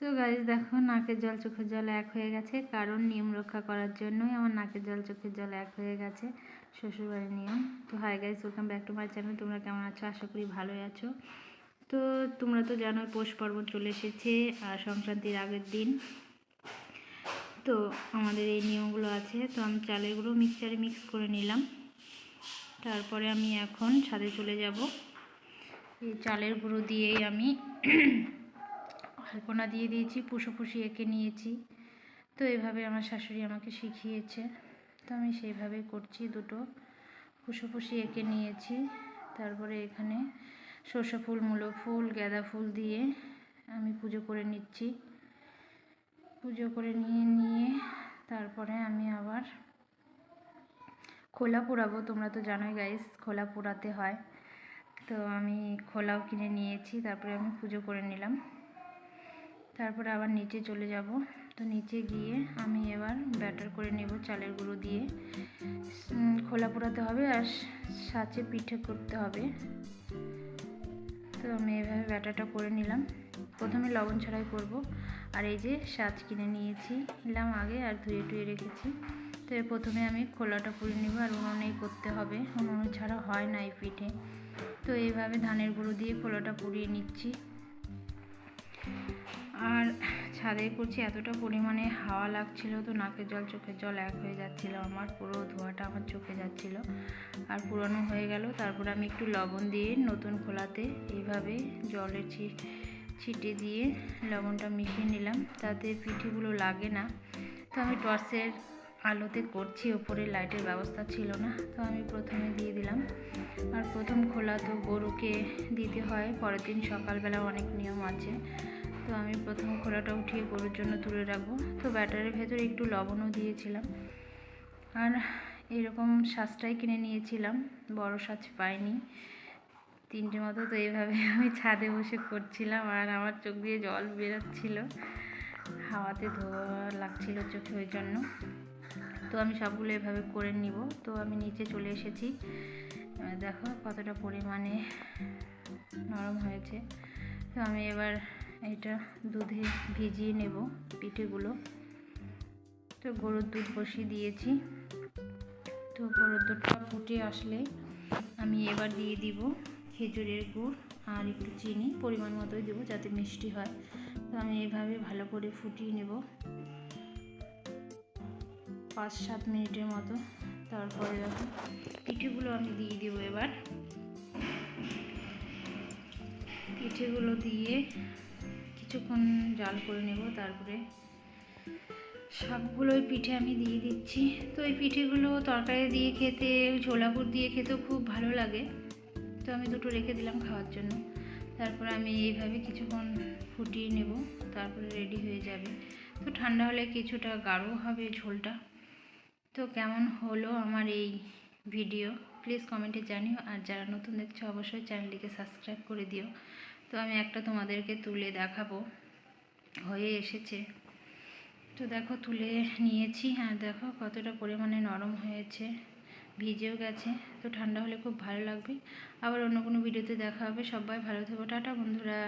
তো গাইজ দেখো নাকের জল, চোখের জল এক হয়ে গেছে। কারণ নিয়ম রক্ষা করার জন্যই আমার নাকের জল, চোখের জল এক হয়ে গেছে। শ্বশুরবাড়ির নিয়ম। তো hi guys welcome back to my channel তোমরা কেমন আছো? আশা করি ভালোই আছো। তো তোমরা তো জানো পৌষ পার্বণ চলে এসেছে আর সংক্রান্তির আগের দিন। তো আমাদের এই নিয়মগুলো আছে। তো আমি চালের গুঁড়ো মিক্সচারে মিক্স করে নিলাম। তারপরে আমি এখন ছাদে চলে যাব। এই চালের গুঁড়ো দিয়েই আমি আলপনা দিয়ে দিয়েছি পুষোপুষি এঁকে নিয়েছি। তো এভাবে আমার শাশুড়ি আমাকে শিখিয়েছে। তো আমি সেইভাবে করছি দুটো। পুষোপুষি এঁকে নিয়েছি, তারপরে এখানে সর্ষে ফুল, মূলো ফুল, গাঁদা ফুল দিয়ে আমি পুজো করে নিচ্ছি। পুজো করে নিয়ে নিয়ে তারপরে আমি আবার খোলা পোড়াবো, তোমরা তো জানোই গাইস খোলা পোড়াতে হয়। তো আমি খোলাও কিনে নিয়েছি, তারপরে আমি পুজো করে নিলাম। তারপরে আবার নিচে চলে যাব। তো নিচে গিয়ে আমি এবার ব্যাটার করে নেব চালের গুঁড়ো দিয়ে। খোলা পোড়াতে হবে আর সাচে পিঠে করতে হবে। তো আমি এভাবে ব্যাটারটা করে নিলাম। প্রথমে লবণ ছড়াই করব। আর এই যে সাজ কিনে নিয়েছি, নিলাম আগে আর ধুয়ে টুয়ে রেখেছি। তো প্রথমে আমি খোলাটা পুড়ে নেব আর উনুনেই করতে হবে। উনুন ছাড়া হয় না এই পিঠে। তো এইভাবে ধানের গুঁড়ো দিয়ে খোলাটা পুড়িয়ে নিচ্ছি। আর ছাদে করছি এতটা পরিমাণে হাওয়া লাগছিল তো নাকের জল, চোখের জল এক হয়ে যাচ্ছিল আমার, পুরো ধোয়াটা আমার চোখে যাচ্ছিল। আর পুরনো হয়ে গেল, তারপর আমি একটু লবণ দিয়ে নতুন খোলাতে এইভাবে জলের ছিটে দিয়ে লবণটা মিশিয়ে নিলাম। তাতে পিঠেগুলো লাগে না। তো আমি টর্চের আলোতে করছি, ওপরে লাইটের ব্যবস্থা ছিল না। তো আমি প্রথমে দিয়ে দিলাম। আর প্রথম খোলা তো গরুকে দিতে হয়। পরের দিন সকালবেলা অনেক নিয়ম আছে। তো আমি প্রথম খোলাটা উঠিয়ে গরুর জন্য তুলে রাখব। তো ব্যাটারের ভেতরে একটু লবণও দিয়েছিলাম। আর এরকম সাজটাই কিনে নিয়েছিলাম, বড় সাজ পাইনি। তিনটে মতো তো এইভাবে আমি ছাদে বসে করছিলাম আর আমার চোখ দিয়ে জল বেরোচ্ছিল। হাওয়াতে ধোয়া লাগছিল চোখে ওই জন্য। তো আমি সবগুলো এভাবে করে নিব। তো আমি নিচে চলে এসেছি। দেখো কতটা পরিমাণে নরম হয়েছে। তো আমি এবার এটা দুধে ভিজিয়ে নেব পিঠেগুলো। তো গরুর দুধ বসিয়ে দিয়েছি। তো গরুর দুধটা ফুটে আসলে আমি এবার দিয়ে দিব খেজুরের গুড় আর একটু চিনি, পরিমাণ মতোই দেবো যাতে মিষ্টি হয়। তো আমি এভাবে ভালো করে ফুটিয়ে নেব। পাঁচ সাত মিনিটের মতো। তারপরে দেখো পিঠেগুলো আমি দিয়ে দেবো এবার। পিঠেগুলো দিয়ে কিছুক্ষণ জাল করে নেব, তারপরে সবগুলো ওই পিঠে আমি দিয়ে দিচ্ছি। তো ওই পিঠেগুলো তরকারি দিয়ে খেতে ছোলাপুর দিয়ে খেতেও খুব ভালো লাগে। তো আমি দুটো রেখে দিলাম খাওয়ার জন্য। তারপর আমি এইভাবে কিছুক্ষণ ফুটিয়ে নেব, তারপরে রেডি হয়ে যাবে। তো ঠান্ডা হলে কিছুটা গাঢ় হবে ঝোলটা। তো কেমন হলো আমার এই ভিডিও? প্লিজ কমেন্টে জানিও। আর যারা নতুন দেখছ, অবশ্যই চ্যানেলটিকে সাবস্ক্রাইব করে দিও। তো আমি একটা তোমাদেরকে তুলে দেখাবো। হয়ে এসেছে। তো দেখো, তুলে নিয়েছি। হ্যাঁ দেখো, কতটা পরিমাণে নরম হয়েছে। ভিজেও গেছে। তো ঠান্ডা হলে খুব ভালো লাগবে। আবার অন্য কোনো ভিডিওতে দেখা হবে। সবাই ভালো থেকো। টাটা, বন্ধুরা।